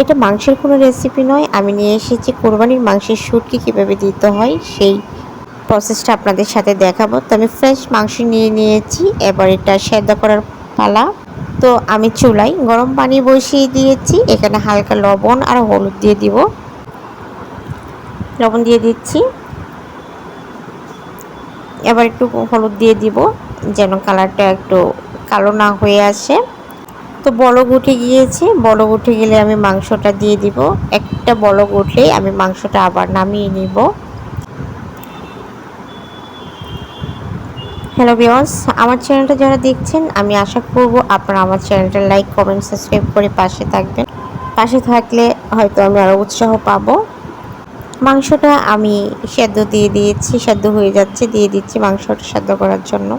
এটা মাংসের কোনো রেসিপি নয়। আমি নিয়ে এসেছি কোরবানির মাংসের শুটকি কীভাবে দিতে হয় সেই প্রসেসটা আপনাদের সাথে দেখাবো। তো আমি ফ্রেশ মাংস নিয়ে নিয়েছি, এবার এটা সেদ্ধ করার পালা। তো আমি চুলাই গরম পানি বসিয়ে দিয়েছি। এখানে হালকা লবণ আর হলুদ দিয়ে দিব। লবণ দিয়ে দিচ্ছি। এবার একটু হলুদ দিয়ে দিব, যেন কালারটা একটু কালো না হয়ে আসে। তো বলক উঠে গিয়েছে। বলক উঠে গেলে আমি মাংসটা দিয়ে দিব। একটা বলক উঠলেই আমি মাংসটা আবার নামিয়ে নিব। হ্যালো বিয়স আমার চ্যানেলটা যারা দেখছেন, আমি আশা করব আপনারা আমার চ্যানেলটা লাইক কমেন্ট সাবস্ক্রাইব করে পাশে থাকবেন। পাশে থাকলে হয়তো আমি আরও উৎসাহ পাবো। মাংসটা আমি সেদ্ধ দিয়ে দিয়েছি, সেদ্ধ হয়ে যাচ্ছে, দিয়ে দিচ্ছি মাংসটা সেদ্ধ করার জন্য।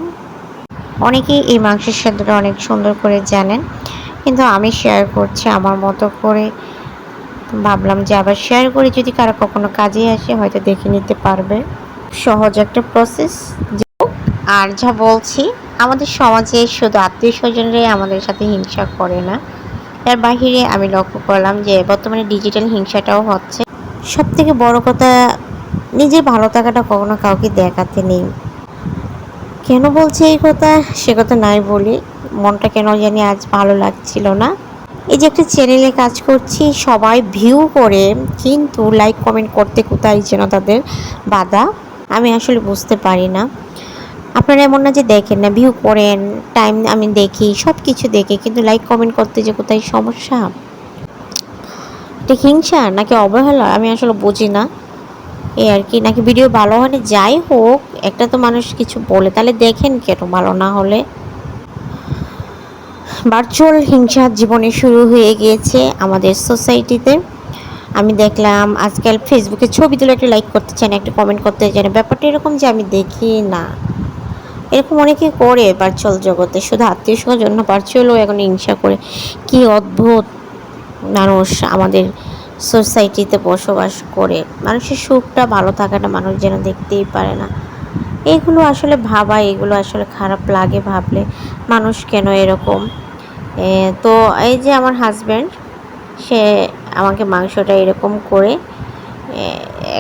অনেকেই এই মাংসের সেদ্ধটা অনেক সুন্দর করে জানেন। কিন্তু আমি শেয়ার করছি আমার মতো করে। ভাবলাম যে আবার শেয়ার করে, যদি কারও কখনো কাজে আসে, হয়তো দেখে নিতে পারবে। সহজ একটা প্রসেস আর যা বলছি, আমাদের সমাজে শুধু আত্মীয় স্বজনরাই আমাদের সাথে হিংসা করে না। তার বাহিরে আমি লক্ষ্য করলাম যে বর্তমানে ডিজিটাল হিংসাটাও হচ্ছে। সব থেকে বড় কথা, নিজের ভালো থাকাটা কখনো কাউকে দেখাতে নেই। কেন বলছে এই কথা? সে কথা নাই বলি মনটা কেন জানি আজ ভালো লাগছিল না। এই যে একটা চ্যানেলে কাজ করছি, সবাই ভিউ করে, কিন্তু লাইক কমেন্ট করতে কোথায় যেন তাদের বাধা, আমি আসলে বুঝতে পারি না। আপনারা এমন না যে দেখেন না ভিউ করেন টাইম আমি দেখি সব কিছু দেখি, কিন্তু লাইক কমেন্ট করতে যে কোথায় সমস্যা? এটা হিংসা নাকি অবহেলা? আমি আসলে বুঝি না। এই আর কি, নাকি ভিডিও ভালো হলে যাই হোক, একটা তো মানুষ কিছু বলে, তাহলে দেখেন কেন ভালো না হলে। ভার্চুয়াল হিংসা জীবনে শুরু হয়ে গিয়েছে আমাদের সোসাইটিতে। আমি দেখলাম আজকাল ফেসবুকে ছবি তুলে একটা লাইক করতে চান একটা কমেন্ট করতে চান ব্যাপারটা এরকম যে আমি দেখি না। এরকম অনেকে করে ভার্চুয়াল জগতে। শুধু আত্মীয় স্বজন না ভার্চুয়ালও এখন হিংসা করে। কি অদ্ভুত মানুষ আমাদের সোসাইটিতে বসবাস করে। মানুষের সুখটা, ভালো থাকাটা মানুষ যেন দেখতেই পারে না। এগুলো আসলে ভাবা এগুলো আসলে খারাপ লাগে ভাবলে। মানুষ কেন এরকম? তো এই যে আমার হাজব্যান্ড সে আমাকে মাংসটা এরকম করে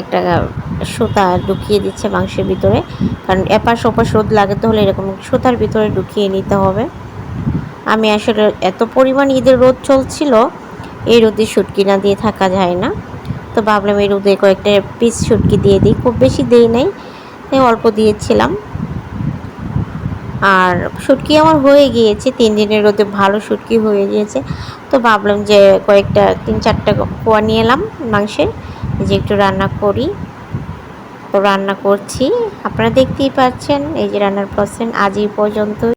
একটা সুতা ঢুকিয়ে দিচ্ছে মাংসের ভিতরে। কারণ এপাশ ওপাশ রোদ লাগাতে হলে এরকম সুতার ভিতরে ঢুকিয়ে নিতে হবে। আমি আসলে এত পরিমাণ ঈদের রোদ চলছিল, এই রোদে শুটকি না দিয়ে থাকা যায় না। তো ভাবলাম এই রোদে কয়েকটা পিস শুটকি দিয়ে দিই, খুব বেশি দিই নাই অল্প দিয়েছিলাম। আর শুটকি আমার হয়ে গিয়েছে, তিন দিনের রোদে ভালো শুটকি হয়ে গিয়েছে। তো ভাবলাম যে কয়েকটা, তিন চারটা কোয়া নিয়ে এলাম মাংসের, যে একটু রান্না করি। তো রান্না করছি। আপনারা দেখতেই পাচ্ছেন, এই যে রান্নার প্রসেন আজই পর্যন্ত